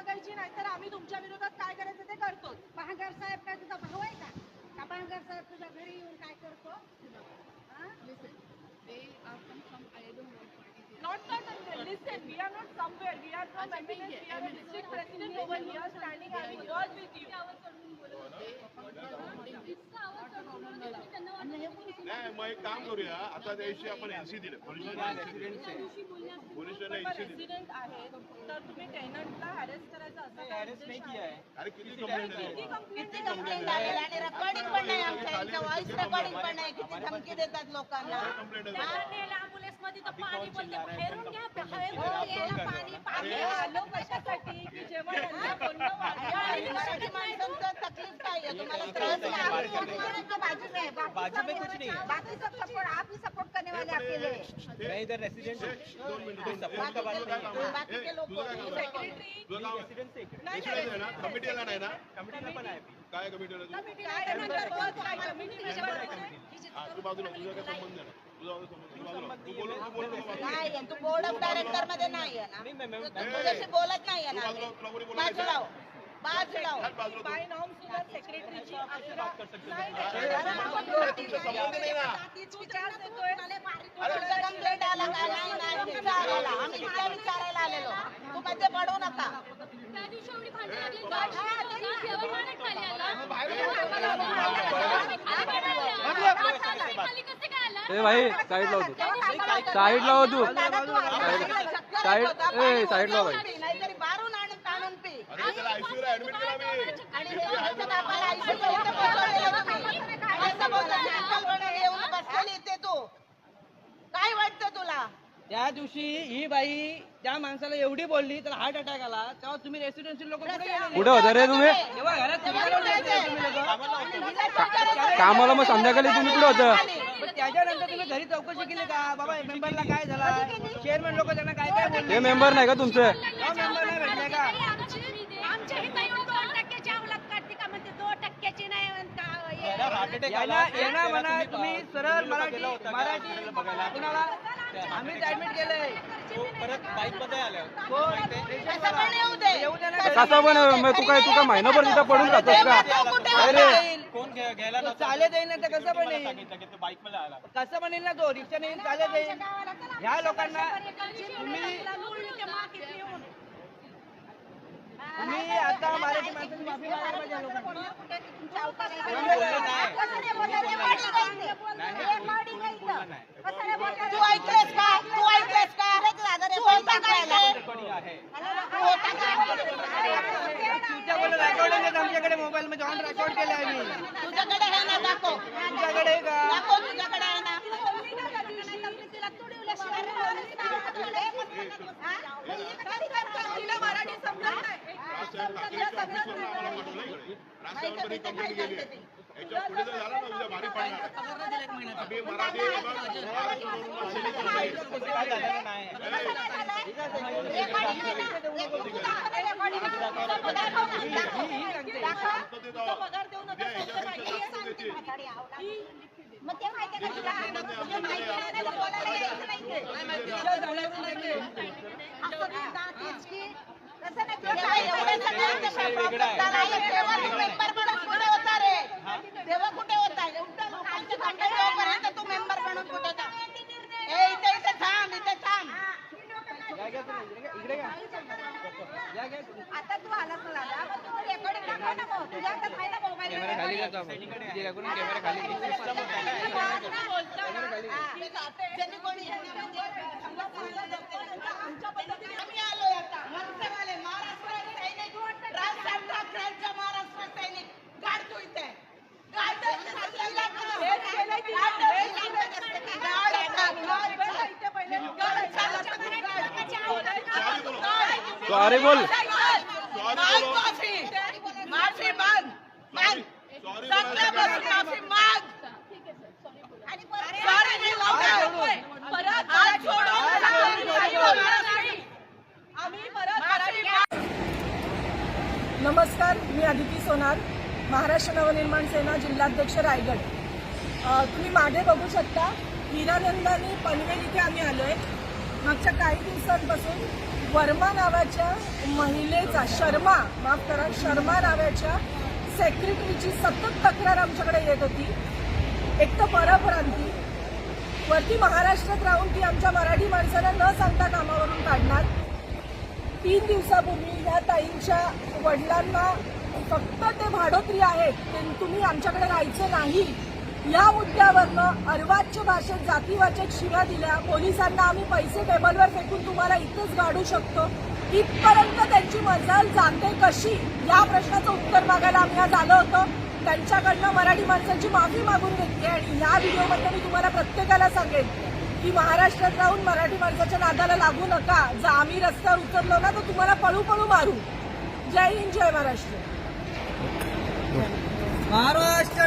मागायची नाही तर आम्ही तुमच्या विरोधात काय करायचं ते करतो पहागर साहेब काय तुझा भाऊ आहे का? का साहेब तुझ्या घरी येऊन काय करतो? Not not listen are not somewhere we नाही मग एक काम करूया. आता त्या दिवशी आपण एनसी दिले. पोलिसांना एनसी दिले. तर तुम्ही करायचं असं काय? अरे किती कंप्लेंट किती आहे? complaint किती कंप्लेंट आलेली आणि रेकॉर्डिंग पण नाही आमच्या यांचं व्हॉइस रेकॉर्डिंग पण नाही. किती धमकी देतात लोकांना? कंप्लेंट आहे. मध्ये तर पाणी पण ते बाहेरून घ्या बाहेरून यायला पाणी पाणी आम्ही आलो बाजू नाही. बाजू में कुछ नहीं है बाकी सब सपोर्ट आप ही सपोर्ट करने वाले मैं इधर रेसिडेंट सपोर्ट का बात तुझं काय रेसिडेंट से नाही? ना कमिटी पण आहे काय कमिटीला नाही. तू आहे. बोर्ड ऑफ डायरेक्टरमध्ये नाही आहे ना. नहीं मैं मैं तू तुझ्याशी बोलत नाही आहे तू ना बाजूला आम्ही. तुला कोणी बोलायचं बाजू लाव. बाजू लाव. हात बाजूला बाय नॉर्म सुद्धा सेक्रेटरीची अकरा नाही, अरे बाबा, तुमचा संबंध नाही ना. तू त्रास देतोय. तुमचा कंप्लेंट आला का? नाही नाही विचारायला आम्ही तिला विचारायला आलेलो. तू मध्ये पडू नका. त्या दिवशी एवढी भांडण लागली खाली आला. ए भाई साईड लाव तू साईड लाव तू साईड ए साईड लाव भाई काय वाटतं तुला? त्या दिवशी ही बाई त्या माणसाला एवढी बोलली तर हार्ट अटॅक आला. तेव्हा तुम्ही रेसिडेन्शियल लोक कुठे होता रे तुम्ही? तेव्हा घरात? तुम्ही लोकं? कामाला मग संध्याकाळी तुम्ही कुठे होतं? पण त्याच्यानंतर तुम्ही घरी चौकशी केली का? बाबा मेंबरला काय झाला? चेअरमॅन लोक त्यांना काय काय बोलले? हे मेंबर नाही का तुमचे? मेंबर नाही भेटले का? यांना यांना म्हणा तुम्ही सरळ मराठी मराठी कुणाला? आम्हीच ऍडमिट केलंय परत बाईकमध्ये आल्या हो, कसं पण येऊ दे येऊ दे ना कसं पण मग तू काय तू काय महिनाभर तिथं पडून राहतोस का अरे. कोण घ्या- घ्यायला तो? चालत येईल ना तर कसं पण येईल सांगितलं की तो बाईकमध्ये आला कसं पण येईल ना तो रिक्षाने येईल चालत येईल ह्या लोकांना तुम्ही आता मराठी माणसाची माफी मागायला पाहिजे या लोकांना. तू ऐकलेस का? तू ऐकलेस का? तू होता काय कोणी आहे तू होता काय तुमच्याकडे रेकॉर्डिंग आहे आमच्याकडे मोबाईल मध्ये ऑन रेकॉर्ड केलं आहे मी तुझ्याकडे आहे ना दाखव. तुमच्याकडे आहे का? दाखव तुझ्याकडे आहे ना तिला मराठी समजत नाही राजसाहेब ठाकरेच्या ऑफिसवरून आम्हाला पाठवलं इकडे राजसाहेबांनी कंप्लेंट केली याच्यापुढे जर झालं ना उद्या भारी पडणार आम्ही मराठी मग ते माहिती का तुला माहिती नाही तेव्हा कुठे होता? जोपर्यंत तू मेंबर म्हणून कुठे होता ए इथे इथे थांब इथे थांब. या घ्या तुम्ही, इकडे घ्या. या घ्या. तुम्ही. आता तू आलास ना दादा, मग तू रेकॉर्डिंग दाखव ना भाऊ. तुझ्या हातात आहे ना मोबाईल कॅमेरा खाली घ्या आता. इथे घ्या, कोणी कॅमेरा खाली घ्या. ज्यांनी कोणी आम्ही मनसेवाले सॉरी बोल. माग माफी. माफी माग. माग. सॉरी माफी माग. परत हात सोडून आम्ही sorry बोलणार नाही. आम्ही परत माफी मराठी नमस्कार मी अदिती सोनार महाराष्ट्र नवनिर्माण सेना जिल्हाध्यक्ष रायगड. तुम्ही मागे बघू शकता हिरानंदानी पनवेल इथे आम्ही आलोय. मागच्या काही दिवसांपासून वर्मा नावाच्या महिलेचा शर्मा माफ करा शर्मा नावाच्या सेक्रेटरीची सतत तक्रार आमच्याकडे येत होती. एक तर परप्रांती वरती महाराष्ट्रात राहून ती आमच्या मराठी माणसाला न सांगता कामावरून काढणार. तीन दिवसापूर्वी या ताईंच्या वडिलांना फक्त ते भाडोत्री आहेत ते तुम्ही आमच्याकडे राहायचं नाही. या मुद्द्यावरनं अर्वाच्य भाषेत जातीवाचक शिव्या दिल्या. पोलिसांना आम्ही पैसे टेबलवर फेकून तुम्हाला इथंच गाडू शकतो. इथपर्यंत त्यांची मजल जाते कशी? या प्रश्नाचं उत्तर मागायला आम्ही आज आलो होतो. त्यांच्याकडनं मराठी माणसांची माफी मागून घेतली आणि या व्हिडिओमध्ये मी तुम्हाला प्रत्येकाला सांगेन की महाराष्ट्रात राहून मराठी माणसाच्या नादाला लागू नका. जर आम्ही रस्त्यावर उतरलो ना तर तुम्हाला पळू पळू मारू. जय हिंद जय महाराष्ट्र. महाराष्ट्र